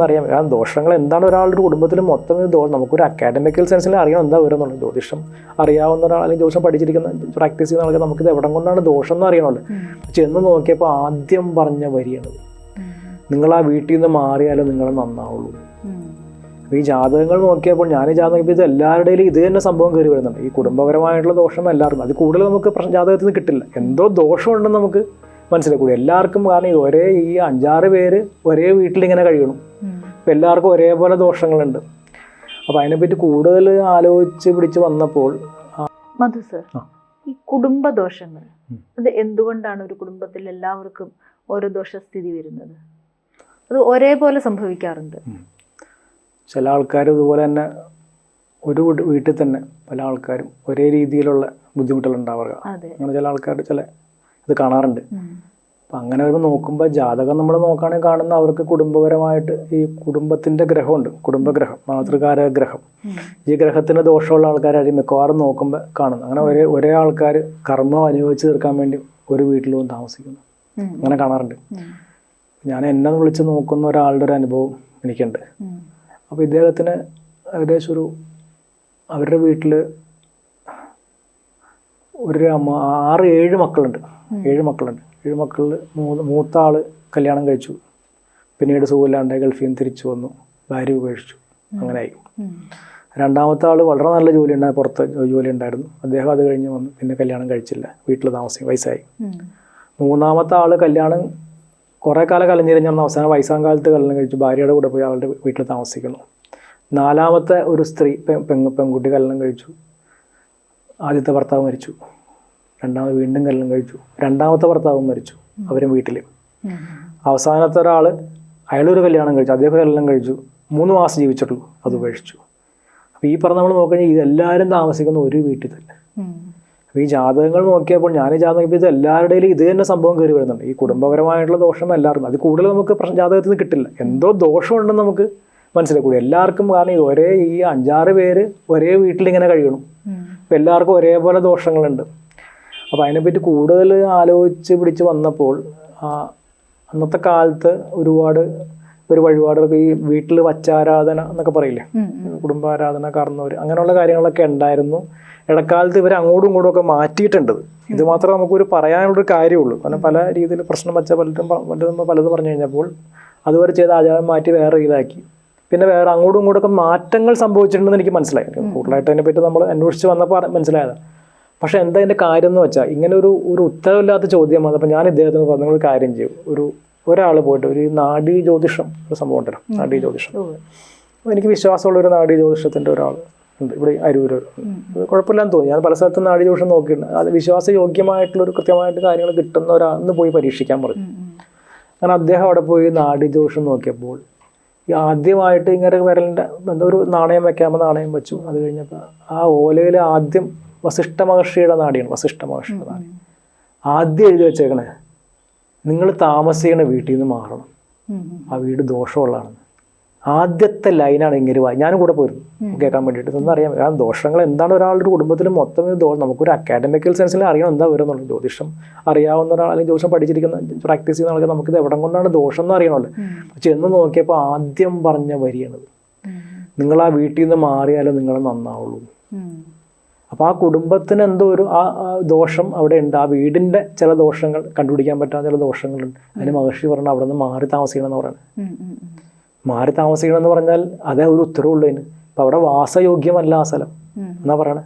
എന്നറിയാം. ആ ദോഷങ്ങൾ എന്താണ് ഒരാളുടെ കുടുംബത്തിൽ മൊത്തം നമുക്കൊരു അക്കാഡമിക്കൽ സെൻസിൽ അറിയണം എന്താ വരുന്നുള്ളൂ ജ്യോതിഷം അറിയാവുന്ന ഒരാൾ അല്ലെങ്കിൽ ജ്യോതിഷം പഠിച്ചിരിക്കുന്ന പ്രാക്ടീസ് ചെയ്യുന്ന ആൾക്ക് നമുക്കിത് എവിടെ കൊണ്ടാണ് ദോഷം എന്ന് അറിയണമല്ലോ. ചെന്ന് നോക്കിയപ്പോൾ ആദ്യം പറഞ്ഞ വരിയാണത്. നിങ്ങൾ ആ വീട്ടിൽ നിന്ന് മാറിയാലേ നിങ്ങൾ നന്നാവുള്ളൂ. ഈ ജാതകങ്ങൾ നോക്കിയപ്പോൾ ഞാൻ ഈ ജാതകം ഇത് എല്ലാവരുടെയും ഇത് തന്നെ സംഭവം കയറി വരുന്നുണ്ട്. ഈ കുടുംബപരമായിട്ടുള്ള ദോഷം എല്ലാവർക്കും അത് കൂടുതൽ നമുക്ക് ജാതകത്തിൽ നിന്ന് കിട്ടില്ല. എന്തോ ദോഷമുണ്ടെന്ന് നമുക്ക് മനസ്സിലാക്കൂടി? എല്ലാവർക്കും കാരണം ഇത് ഒരേ ഈ അഞ്ചാറ് പേര് ഒരേ വീട്ടിൽ ഇങ്ങനെ കഴിയണം അപ്പം എല്ലാവർക്കും ഒരേപോലെ ദോഷങ്ങളുണ്ട്. അപ്പം അതിനെപ്പറ്റി കൂടുതൽ ആലോചിച്ച് പിടിച്ച് വന്നപ്പോൾ മധു സർ ഈ കുടുംബ ദോഷങ്ങൾ അത് എന്തുകൊണ്ടാണ് ഒരു കുടുംബത്തിൽ എല്ലാവർക്കും ഓരോ ദോഷസ്ഥിതി വരുന്നത്? അത് ഒരേപോലെ സംഭവിക്കാറുണ്ട്. ചില ആൾക്കാർ ഇതുപോലെ തന്നെ ഒരു വീട്ടിൽ തന്നെ പല ആൾക്കാരും ഒരേ രീതിയിലുള്ള ബുദ്ധിമുട്ടുകൾ ഉണ്ടാവുക. അങ്ങനെ ചില ആൾക്കാർ ചില ഇത് കാണാറുണ്ട്. അപ്പം അങ്ങനെ വരുമ്പോൾ നോക്കുമ്പോൾ ജാതകം നമ്മൾ നോക്കുകയാണെങ്കിൽ കാണുന്ന അവർക്ക് കുടുംബപരമായിട്ട് ഈ കുടുംബത്തിന്റെ ഗ്രഹമുണ്ട്. കുടുംബഗ്രഹം മാതൃകാര ഗ്രഹം ഈ ഗ്രഹത്തിന് ദോഷമുള്ള ആൾക്കാരായിരിക്കും മിക്കവാറും നോക്കുമ്പോൾ കാണുന്നു അങ്ങനെ ഒരേ ഒരേ ആൾക്കാർ കർമ്മം അനുഭവിച്ച് തീർക്കാൻ വേണ്ടി ഒരു വീട്ടിലും താമസിക്കുന്നു. അങ്ങനെ കാണാറുണ്ട്. ഞാൻ എന്നെ വിളിച്ച് നോക്കുന്ന ഒരാളുടെ ഒരു അനുഭവം എനിക്കുണ്ട്. അപ്പോൾ ഇദ്ദേഹത്തിന് ഏകദേശം ഒരു അവരുടെ വീട്ടിൽ ഒരു അമ്മ ആറ് ഏഴ് മക്കളുണ്ട്. ഏഴ് മക്കളുണ്ട്. ഏഴ് മക്കളിൽ മൂ മൂത്ത ആൾ കല്യാണം കഴിച്ചു. പിന്നീട് സുഖമില്ലാണ്ട് ഗൾഫിൽ നിന്ന് തിരിച്ചു വന്നു. ഭാര്യ ഉപേക്ഷിച്ചു. അങ്ങനെയായി ആയി രണ്ടാമത്തെ ആൾ വളരെ നല്ല ജോലി ഉണ്ടായി പുറത്ത് ജോലി ഉണ്ടായിരുന്നു. അദ്ദേഹം അത് കഴിഞ്ഞ് വന്നു. പിന്നെ കല്യാണം കഴിച്ചില്ല. വീട്ടിൽ താമസിക്കും. വയസ്സായി. മൂന്നാമത്തെ ആൾ കല്യാണം കുറേ കാലം കലഞ്ഞിരിഞ്ഞ് അവസാനം വയസ്സാം കാലത്ത് കല്യാണം കഴിച്ചു. ഭാര്യയുടെ കൂടെ പോയി അവളുടെ വീട്ടിൽ താമസിക്കുന്നു. നാലാമത്തെ ഒരു സ്ത്രീ പെൺകുട്ടി കല്യാണം കഴിച്ചു. ആദ്യത്തെ ഭർത്താവ് മരിച്ചു. രണ്ടാമത് വീണ്ടും കല്യാണം കഴിച്ചു. രണ്ടാമത്തെ ഭർത്താവും മരിച്ചു അവരും വീട്ടിൽ. അവസാനത്തെ ഒരാൾ അയാളൊരു കല്യാണം കഴിച്ചു അദ്ദേഹം കല്യാണം കഴിച്ചു. മൂന്ന് മാസം ജീവിച്ചിട്ടുള്ളൂ അത് ഉപേക്ഷിച്ചു. അപ്പോൾ ഈ പറഞ്ഞ നമ്മൾ നോക്കുകയാണെങ്കിൽ ഇതെല്ലാവരും താമസിക്കുന്ന ഒരു വീട്ടിൽ തന്നെ. അപ്പോൾ ഈ ജാതകങ്ങൾ നോക്കിയപ്പോൾ ഞാൻ ഈ ജാതകം ഇപ്പോൾ ഇത് എല്ലാവരുടെയും ഇത് തന്നെ സംഭവം കയറി വരുന്നുണ്ട്. ഈ കുടുംബപരമായിട്ടുള്ള ദോഷം എല്ലാവർക്കും അത് കൂടുതൽ നമുക്ക് ജാതകത്തിൽ നിന്ന് കിട്ടില്ല. എന്തോ ദോഷമുണ്ടെന്ന് നമുക്ക് മനസ്സിലാക്കൂടി എല്ലാവർക്കും കാരണം ഇത് ഒരേ ഈ അഞ്ചാറ് പേര് ഒരേ വീട്ടിൽ ഇങ്ങനെ കഴിയണം. അപ്പോൾ എല്ലാവർക്കും ഒരേപോലെ ദോഷങ്ങളുണ്ട്. അപ്പോൾ അതിനെപ്പറ്റി കൂടുതൽ ആലോചിച്ച് പിടിച്ച് വന്നപ്പോൾ ആ, അന്നത്തെ കാലത്ത് ഒരുപാട് ഒരു വഴിപാടുകൾക്ക് ഈ വീട്ടിൽ വച്ചാരാധന എന്നൊക്കെ പറയില്ലേ. കുടുംബാരാധന കർന്നവർ അങ്ങനെയുള്ള കാര്യങ്ങളൊക്കെ ഉണ്ടായിരുന്നു. ഇടക്കാലത്ത് ഇവർ അങ്ങോട്ടും ഇങ്ങോട്ടും ഒക്കെ മാറ്റിയിട്ടുണ്ട്. ഇത് മാത്രമേ നമുക്കൊരു പറയാനുള്ളൊരു കാര്യമുള്ളൂ. കാരണം പല രീതിയിൽ പ്രശ്നം വച്ച പലരും പലരും പലതും പലതും പറഞ്ഞു കഴിഞ്ഞപ്പോൾ അതുവരെ ചെയ്ത ആചാരം മാറ്റി വേറെ ഇതാക്കി പിന്നെ വേറെ അങ്ങോട്ടും ഇങ്ങോട്ടൊക്കെ മാറ്റങ്ങൾ സംഭവിച്ചിട്ടുണ്ടെന്ന് എനിക്ക് മനസ്സിലായി. കൂടുതലായിട്ട് അതിനെപ്പറ്റി നമ്മൾ അന്വേഷിച്ച് വന്നപ്പോൾ മനസ്സിലായത്. പക്ഷേ എന്താ അതിന്റെ കാര്യം എന്ന് വെച്ചാൽ ഇങ്ങനെ ഒരു ഒരു ഉത്തരവില്ലാത്ത ചോദ്യം വന്നപ്പോൾ ഞാൻ ഇദ്ദേഹത്തിന് പറഞ്ഞു "നിങ്ങൾ കാര്യം ചെയ്യും. ഒരു ഒരാൾ പോയിട്ട് ഒരു നാഡീ ജ്യോതിഷം ഒരു സംഭവം ഉണ്ടല്ലോ നാഡീ ജ്യോതിഷം. അപ്പോൾ എനിക്ക് വിശ്വാസമുള്ള ഒരു നാഡീ ജ്യോതിഷത്തിന്റെ ഒരാൾ ഉണ്ട് ഇവിടെ അരൂർ കുഴപ്പമില്ലാന്ന് തോന്നി. ഞാൻ പല സ്ഥലത്തും നാടി ജ്യോതിഷം നോക്കിയിട്ടുണ്ട്. അത് വിശ്വാസയോഗ്യമായിട്ടുള്ള ഒരു കൃത്യമായിട്ട് കാര്യങ്ങൾ കിട്ടുന്ന ഒരാളെന്ന് പോയി പരീക്ഷിക്കാൻ പറഞ്ഞു. അങ്ങനെ അദ്ദേഹം അവിടെ പോയി നാടി ജ്യോതിഷം നോക്കിയപ്പോൾ ഈ ആദ്യമായിട്ട് ഇങ്ങനെ വിരലിന്റെ എന്തോ ഒരു നാണയം വെക്കാമ്പോൾ നാണയം വെച്ചു. അത് കഴിഞ്ഞപ്പോൾ ആ ഓലയിൽ ആദ്യം വസിഷ്ഠ മഹർഷിയുടെ നാടിയാണ് വസിഷ്ഠ മഹർഷിയുടെ നാടി. ആദ്യം എഴുതി വെച്ചേക്കണേ നിങ്ങൾ താമസിക്കുന്ന വീട്ടിൽ നിന്ന് മാറണം. ആ വീട് ദോഷമുള്ളതാണ്. ആദ്യത്തെ ലൈനാണ് ഇങ്ങനെ വായി ഞാനും കൂടെ പോയിരുന്നു. കേൾക്കാൻ വേണ്ടിയിട്ട്. ഇതൊന്നും അറിയാം കാരണം ദോഷങ്ങൾ എന്താണ് ഒരാളുടെ കുടുംബത്തിൽ മൊത്തം നമുക്കൊരു അക്കാഡമിക്കൽ സെൻസിൽ അറിയണം എന്താ വരുന്നുള്ളത് ജ്യോതിഷം അറിയാവുന്ന ഒരാൾ അല്ലെങ്കിൽ ജ്യോതിഷം പഠിച്ചിരിക്കുന്ന പ്രാക്ടീസ് ചെയ്യുന്ന ആൾക്ക് നമുക്കിത് എവിടെ കൊണ്ടാണ് ദോഷം എന്ന് അറിയണമല്ലോ. ചെന്ന് നോക്കിയപ്പോൾ ആദ്യം പറഞ്ഞ വരിയാണത്. നിങ്ങൾ ആ വീട്ടിൽ നിന്ന് മാറിയാലേ നിങ്ങൾ നന്നാവുള്ളൂ. അപ്പോൾ ആ കുടുംബത്തിന് എന്തോ ഒരു ആ ദോഷം അവിടെ ഉണ്ട്. ആ വീടിന്റെ ചില ദോഷങ്ങൾ കണ്ടുപിടിക്കാൻ പറ്റാത്ത ചില ദോഷങ്ങളുണ്ട്. അതിന് മഹർഷി പറഞ്ഞാൽ അവിടെ നിന്ന് മാറി താമസിക്കണം എന്ന് പറയുന്നത്. മാറി താമസിക്കണം എന്ന് പറഞ്ഞാൽ അതേ ഒരു ഉത്തരവുള്ളതിന് അപ്പം അവിടെ വാസയോഗ്യമല്ല ആ സ്ഥലം. എന്നാ പറയണേ.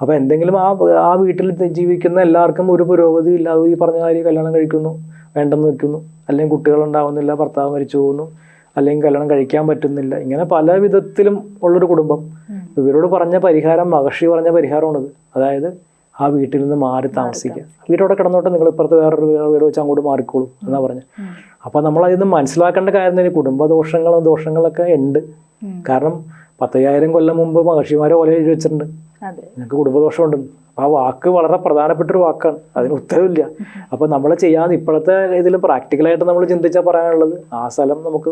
അപ്പോൾ എന്തെങ്കിലും ആ ആ വീട്ടിൽ ജീവിക്കുന്ന എല്ലാവർക്കും ഒരു പുരോഗതി ഇല്ലാതെ ഈ പറഞ്ഞ കാര്യം കല്യാണം കഴിക്കുന്നു വേണ്ടെന്ന് വെക്കുന്നു. അല്ലെങ്കിൽ കുട്ടികൾ ഉണ്ടാവുന്നില്ല ഭർത്താവ് മരിച്ചു പോകുന്നു അല്ലെങ്കിൽ കല്യാണം കഴിക്കാൻ പറ്റുന്നില്ല. ഇങ്ങനെ പല വിധത്തിലും ഉള്ളൊരു കുടുംബം. ഇവരോട് പറഞ്ഞ പരിഹാരം മഹർഷി പറഞ്ഞ പരിഹാരമാണത്. അതായത് ആ വീട്ടിൽ നിന്ന് മാറി താമസിക്കുക. വീട്ടോടെ കിടന്നോട്ടെ നിങ്ങൾ ഇപ്പുറത്ത് വേറൊരു വീട് വെച്ച് അങ്ങോട്ട് മാറിക്കോളൂ എന്നാ പറഞ്ഞത് ഉം. അപ്പോൾ നമ്മൾ അതിൽ നിന്ന് മനസ്സിലാക്കേണ്ട കാര്യം തന്നെ കുടുംബ ദോഷങ്ങളും ദോഷങ്ങളൊക്കെ ഉണ്ട്. കാരണം പത്തയ്യായിരം കൊല്ലം മുമ്പ് മഹർഷിമാരെ ഓല എഴുതി വെച്ചിട്ടുണ്ട്. നിങ്ങൾക്ക് കുടുംബദോഷമുണ്ട്. ആ വാക്ക് വളരെ പ്രധാനപ്പെട്ട ഒരു വാക്കാണ്. അതിന് ഉത്തരവില്ല. അപ്പോൾ നമ്മൾ ചെയ്യാൻ ഇപ്പോഴത്തെ ഇതിൽ പ്രാക്ടിക്കലായിട്ട് നമ്മൾ ചിന്തിച്ചാൽ പറയാനുള്ളത് ആ സ്ഥലം നമുക്ക്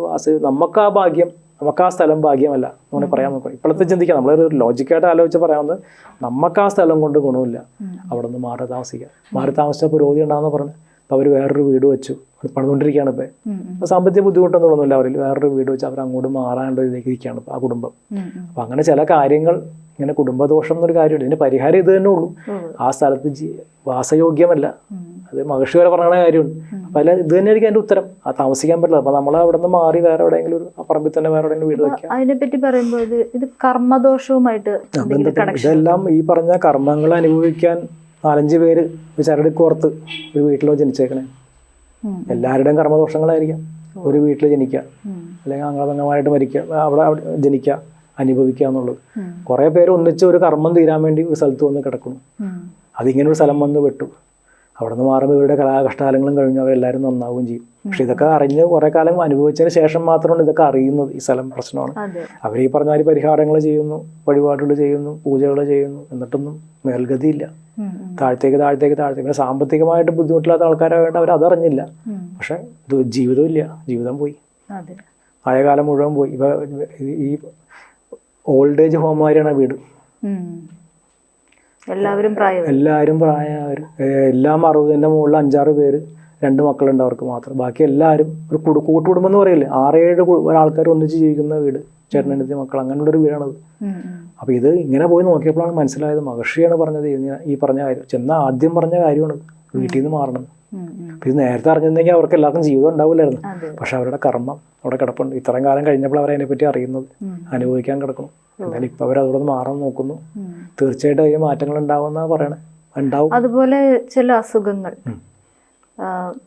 നമുക്ക് ആ ഭാഗ്യം നമുക്ക് ആ സ്ഥലം ഭാഗ്യമല്ല അങ്ങനെ പറയാൻ നോക്കാം ഇപ്പോഴത്തെ ചിന്തിക്കാം. നമ്മളൊരു ലോജിക്കായിട്ട് ആലോചിച്ച് പറയാവുന്നത് നമുക്ക് ആ സ്ഥലം കൊണ്ട് ഗുണമില്ല. അവിടെ നിന്ന് മാറി താമസിക്കുക മാറി താമസിച്ച പുരോഗതി ഉണ്ടാകുന്ന പറഞ്ഞു അപ്പോൾ അവർ വേറൊരു വീട് വെച്ചു. പണിതുകൊണ്ടിരിക്കുകയാണ് ഇപ്പോൾ അപ്പോൾ സാമ്പത്തിക ബുദ്ധിമുട്ടൊന്നും തോന്നുന്നില്ല അവരിൽ വേറൊരു വീട് വെച്ച് അവർ അങ്ങോട്ട് മാറാനുള്ള ഇതിലേക്ക് ഇരിക്കുകയാണ് ആ കുടുംബം. ഉം, ഉം. അപ്പം അങ്ങനെ ചില കാര്യങ്ങൾ ഇങ്ങനെ കുടുംബദോഷം എന്നൊരു കാര്യമുണ്ട് ഇതിന് പരിഹാരം ഇത് തന്നെ ഉള്ളൂ. ആ സ്ഥലത്ത് വാസയോഗ്യമല്ല. അത് മഹർഷി വരെ പറഞ്ഞ കാര്യമുണ്ട്. അപ്പം അല്ല ഇത് തന്നെയായിരിക്കും അതിന്റെ ഉത്തരം. ആ താമസിക്കാൻ പറ്റില്ല. അപ്പം നമ്മൾ അവിടെ നിന്ന് മാറി വേറെ എവിടെയെങ്കിലും ഒരു പറമ്പിൽ തന്നെ വേറെ എവിടെയെങ്കിലും വീട് വെക്കാം. അതിനെ പറ്റി പറയുമ്പോൾ ഇത് ഇത് കർമ്മദോഷവുമായിട്ട് ഇതെല്ലാം ഈ പറഞ്ഞ കർമ്മങ്ങൾ അനുഭവിക്കാൻ നാലഞ്ച് പേര് ഒരു ചരടി കോർത്ത് ഒരു വീട്ടിലോ ജനിച്ചേക്കണേ. എല്ലാവരുടെയും കർമ്മദോഷങ്ങളായിരിക്കാം. ഒരു വീട്ടിൽ ജനിക്കുക അല്ലെങ്കിൽ അംഗതംഗമായിട്ട് മരിക്കുക അവിടെ അവിടെ ജനിക്കുക അനുഭവിക്കുക എന്നുള്ളത്. കുറേ പേര് ഒന്നിച്ച് ഒരു കർമ്മം തീരാൻ വേണ്ടി ഒരു സ്ഥലത്ത് വന്ന് കിടക്കുന്നു. അതിങ്ങനെ ഒരു സ്ഥലം വന്ന് വെട്ടു അവിടെ നിന്ന് മാറുമ്പോൾ ഇവരുടെ കലാകഷ്ടാലങ്ങളും കഴിഞ്ഞ് അവരെല്ലാവരും നന്നാവുകയും ചെയ്യും. പക്ഷെ ഇതൊക്കെ അറിഞ്ഞ് കുറേ കാലം അനുഭവിച്ചതിന് ശേഷം മാത്രമാണ് ഇതൊക്കെ അറിയുന്നത് ഈ സ്ഥലം പ്രശ്നമാണ്. അവർ ഈ പറഞ്ഞ മാതിരി പരിഹാരങ്ങൾ ചെയ്യുന്നു വഴിപാടുകൾ ചെയ്യുന്നു പൂജകൾ ചെയ്യുന്നു. എന്നിട്ടൊന്നും മേൽഗതിയില്ല. താഴത്തേക്ക് താഴത്തേക്ക് താഴത്തേക്ക്. പിന്നെ സാമ്പത്തികമായിട്ട് ബുദ്ധിമുട്ടില്ലാത്ത ആൾക്കാരായിട്ട് അവർ അതറിഞ്ഞില്ല. പക്ഷെ ഇത് ജീവിതമില്ല ജീവിതം പോയി. ആയ കാലം മുഴുവൻ പോയി. ഇപ്പൊ ഈ ഓൾഡ് ഏജ് ഹോംമാരിയാണ് വീട്. ഉം. എല്ലാവരും പ്രായം എല്ലാവരും പ്രായമായവർ എല്ലാം അറുപതിന്റെ മുകളിൽ അഞ്ചാറ് പേര് രണ്ട് മക്കളുണ്ട് അവർക്ക് മാത്രം. ബാക്കി എല്ലാവരും ഒരു കുടു കൂട്ടുകുടുംബം എന്ന് പറയില്ലേ? ആറേഴ് ആൾക്കാർ ഒന്നിച്ച് ജീവിക്കുന്ന വീട് ചേട്ടനടുത്തി മക്കൾ അങ്ങനെയുള്ള ഒരു വീടാണത്. അപ്പോൾ ഇത് ഇങ്ങനെ പോയി നോക്കിയപ്പോഴാണ് മനസ്സിലായത്. മഹർഷിയാണ് പറഞ്ഞത് ഇങ്ങനെ ഈ പറഞ്ഞ കാര്യം. ചെന്ന ആദ്യം പറഞ്ഞ കാര്യമാണ്. വീട്ടിൽ നിന്ന് മാറണം. ഇത് നേരത്തെ അറിഞ്ഞിരുന്നെങ്കിൽ അവർക്ക് എല്ലാവർക്കും ജീവിതം ഉണ്ടാവില്ലായിരുന്നു. പക്ഷെ അവരുടെ കർമ്മം അവിടെ കിടപ്പുണ്ട്. ഇത്രയും കാലം കഴിഞ്ഞപ്പോൾ അവർ അതിനെപ്പറ്റി അറിയുന്നത് അനുഭവിക്കാൻ കിടക്കണം എന്തായാലും ഇപ്പൊ അവർ മാറാൻ നോക്കുന്നു. തീർച്ചയായിട്ടും അതിന് മാറ്റങ്ങൾ ഉണ്ടാവുന്ന പറയണേ. ഉണ്ടാവും. അതുപോലെ ചില അസുഖങ്ങൾ.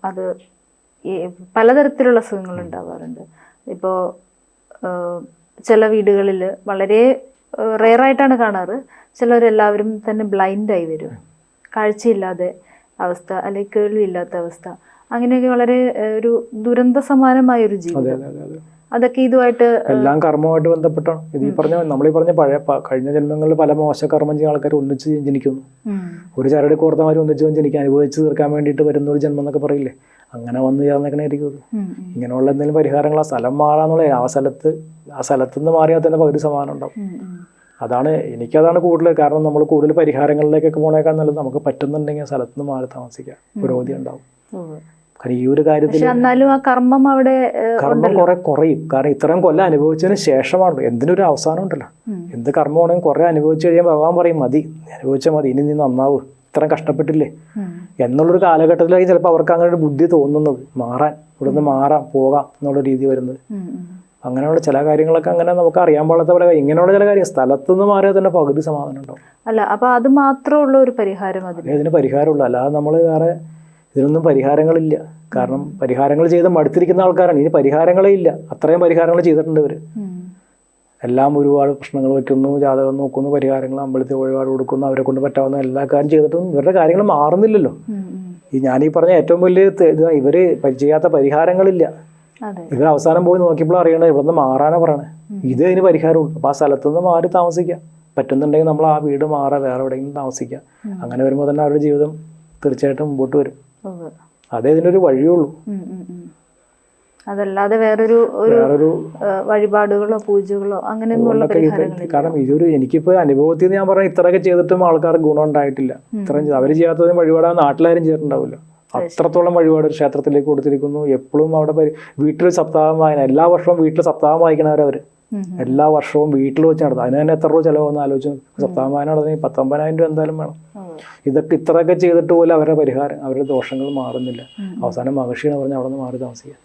അത് പലതരത്തിലുള്ള അസുഖങ്ങൾ ഉണ്ടാവാറുണ്ട്. ഇപ്പോ ചില വീടുകളിൽ വളരെ റെയറായിട്ടാണ് കാണാറ്. ചിലരെല്ലാവരും തന്നെ ബ്ലൈൻഡായി വരും. കാഴ്ചയില്ലാതെ അവസ്ഥ അല്ലെങ്കിൽ കേൾവിയില്ലാത്ത അവസ്ഥ. അങ്ങനെയൊക്കെ വളരെ ഒരു ദുരന്ത സമാനമായ ഒരു ജീവിതം. അതെ അതെ അതെ. അതൊക്കെ ഇതുമായിട്ട് എല്ലാം കർമ്മമായിട്ട് ബന്ധപ്പെട്ടാണ്. ഇത് ഈ പറഞ്ഞ നമ്മൾ ഈ പറഞ്ഞ പഴയ കഴിഞ്ഞ ജന്മങ്ങളിൽ പല മോശ കർമ്മം ചെയ്യുന്ന ആൾക്കാർ ഒന്നിച്ച് ജനിക്കുന്നു. ഒരു ചരട് കോർത്തമാർ ഒന്നിച്ച് ജനിക്കാൻ അനുഭവിച്ച് തീർക്കാൻ വേണ്ടിയിട്ട് വരുന്ന ഒരു ജന്മം എന്നൊക്കെ പറയില്ലേ? അങ്ങനെ വന്ന് ചേർന്നേക്കണായിരിക്കും ഉം, ഇങ്ങനെയുള്ള എന്തെങ്കിലും പരിഹാരങ്ങൾ ആ സ്ഥലം മാറാന്നുള്ള ആ സ്ഥലത്ത് ആ സ്ഥലത്ത് നിന്ന് മാറിയാൽ തന്നെ പകുതി സമാനം ഉണ്ടാവും. അതാണ് എനിക്കതാണ് കൂടുതൽ കാരണം നമ്മൾ കൂടുതൽ പരിഹാരങ്ങളിലേക്കൊക്കെ പോണേക്കാൾ നല്ലത് നമുക്ക് പറ്റുന്നുണ്ടെങ്കിൽ സ്ഥലത്ത് നിന്ന് മാറി താമസിക്കാം. പുരോഗതി ഉണ്ടാവും. കാരണം ഈ ഒരു കാര്യത്തിൽ എന്നാലും ആ കർമ്മം അവിടെ കർമ്മം കുറെ കുറയും. കാരണം ഇത്രയും കൊല്ലം അനുഭവിച്ചതിന് ശേഷമാണ് എന്തിനൊരു അവസാനം ഉണ്ടല്ലോ. എന്ത് കർമ്മമാണെങ്കിലും കുറെ അനുഭവിച്ചു കഴിയുമ്പോൾ ഭഗവാൻ പറയും മതി. അനുഭവിച്ചാൽ മതി. ഇനി നീ നന്നാവും. ഇത്രയും കഷ്ടപ്പെട്ടില്ലേ. എന്നുള്ളൊരു കാലഘട്ടത്തിലായി ചിലപ്പോൾ അവർക്ക് അങ്ങനെ ഒരു ബുദ്ധി തോന്നുന്നത്. മാറാൻ ഇവിടുന്ന് മാറാം പോകാം എന്നുള്ള രീതി വരുന്നത്. അങ്ങനെയുള്ള ചില കാര്യങ്ങളൊക്കെ അങ്ങനെ നമുക്ക് അറിയാൻ പാടാത്ത പല ഇങ്ങനെയുള്ള ചില കാര്യം സ്ഥലത്തുനിന്ന് മാറിയാൽ തന്നെ പകുതി സമാധാനം ഉണ്ടാവും. അല്ല അപ്പോൾ അത് മാത്രമുള്ള ഒരു പരിഹാരം ഇതിന് പരിഹാരമുള്ളൂ. അല്ലാതെ നമ്മൾ വേറെ ഇതിനൊന്നും പരിഹാരങ്ങളില്ല. കാരണം പരിഹാരങ്ങൾ ചെയ്ത് മടുത്തിരിക്കുന്ന ആൾക്കാരാണ്. ഇനി പരിഹാരങ്ങളേ ഇല്ല. അത്രയും പരിഹാരങ്ങൾ ചെയ്തിട്ടുണ്ട് ഇവർ എല്ലാം ഒരുപാട് പ്രശ്നങ്ങൾ വയ്ക്കുന്നു ജാതകം നോക്കുന്നു പരിഹാരങ്ങൾ അമ്പലത്തിൽ ഒരുപാട് കൊടുക്കുന്നു അവരെ കൊണ്ട് പറ്റാവുന്ന എല്ലാ കാര്യം ചെയ്തിട്ടും ഇവരുടെ കാര്യങ്ങൾ മാറുന്നില്ലല്ലോ. ഈ ഞാനീ പറഞ്ഞ ഏറ്റവും വലിയ ഇവർ ചെയ്യാത്ത പരിഹാരങ്ങളില്ല. ഇവർ അവസാനം പോയി നോക്കിയപ്പോൾ അറിയണത് ഇവിടുന്ന് മാറാനാണ് മാറാനാ പറയണേ. ഇത് അതിന് പരിഹാരമുള്ളൂ. അപ്പോൾ ആ സ്ഥലത്ത് നിന്ന് മാറി താമസിക്കാം. പറ്റുന്നുണ്ടെങ്കിൽ നമ്മൾ ആ വീട് മാറാ വേറെ എവിടെയെങ്കിലും താമസിക്കാം. അങ്ങനെ വരുമ്പോൾ തന്നെ അവരുടെ ജീവിതം തീർച്ചയായിട്ടും മുമ്പോട്ട് വരും. അതേ ഇതിനൊരു വഴിയുള്ളൂ. അതല്ലാതെ വേറൊരു വേറൊരു വഴിപാടുകളോ പൂജകളോ അങ്ങനെയൊന്നുള്ള കാരണം ഇതൊരു എനിക്കിപ്പോ അനുഭവത്തിൽ ഞാൻ പറഞ്ഞ ഇത്രയൊക്കെ ചെയ്തിട്ടും ആൾക്കാർക്ക് ഗുണം ഉണ്ടായിട്ടില്ല. ഇത്രയും അവർ ചെയ്യാത്തതും വഴിപാടാ നാട്ടിലാരും ചെയ്തിട്ടുണ്ടാവില്ല. അത്രത്തോളം വഴിപാട് ഒരു ക്ഷേത്രത്തിലേക്ക് കൊടുത്തിരിക്കുന്നു. എപ്പോഴും അവിടെ വീട്ടിൽ സപ്താഹം വായന. എല്ലാ വർഷവും വീട്ടിൽ സപ്താഹം വായിക്കണവരവർ എല്ലാ വർഷവും വീട്ടിൽ വെച്ച് നടത്തും. അതിന് തന്നെ എത്ര രൂപ ചിലവെന്ന് ആലോചിച്ചു സപ്താഹം വായന നടന്നെങ്കിൽ പത്തൊമ്പതിനായിരം രൂപ എന്തായാലും വേണം. ഇതൊക്കെ ഇത്രയൊക്കെ ചെയ്തിട്ട് പോലും അവരുടെ പരിഹാരം അവരുടെ ദോഷങ്ങൾ മാറുന്നില്ല. അവസാനം മഹർഷിയാണ് പറഞ്ഞ് അവിടെ നിന്ന് മാറി താമസിക്കുക.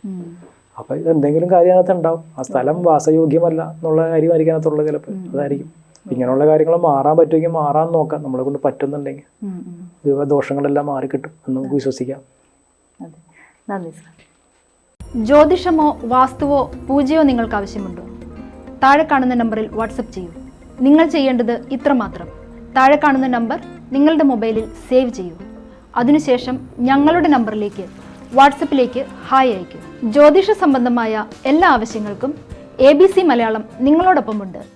അപ്പൊ ഇത് എന്തെങ്കിലും കാര്യം അതിനകത്ത് ഉണ്ടാവും. ആ സ്ഥലം വാസയോഗ്യമല്ല എന്നുള്ള കാര്യമായിരിക്കും അതിനകത്തുള്ളത് ചിലപ്പോൾ അതായിരിക്കും. ഇങ്ങനെയുള്ള കാര്യങ്ങൾ മാറാൻ പറ്റുമെങ്കിൽ മാറാൻ നോക്കാം. നമ്മളെ കൊണ്ട് പറ്റുന്നുണ്ടെങ്കിൽ. ദോഷങ്ങളെല്ലാം മാറിക്കിട്ടും എന്ന് നമുക്ക് വിശ്വസിക്കാം. ജ്യോതിഷമോ വാസ്തുവോ പൂജയോ നിങ്ങൾക്ക് ആവശ്യമുണ്ടോ? താഴെ കാണുന്ന നമ്പറിൽ വാട്സപ്പ് ചെയ്യൂ. നിങ്ങൾ ചെയ്യേണ്ടത് ഇത്ര മാത്രം. താഴെ കാണുന്ന നമ്പർ നിങ്ങളുടെ മൊബൈലിൽ സേവ് ചെയ്യൂ. അതിനുശേഷം ഞങ്ങളുടെ നമ്പറിലേക്ക് വാട്സപ്പിലേക്ക് ഹായ് അയയ്ക്കൂ. ജ്യോതിഷ സംബന്ധമായ എല്ലാ ആവശ്യങ്ങൾക്കും എ ബി സി മലയാളം നിങ്ങളോടൊപ്പമുണ്ട്.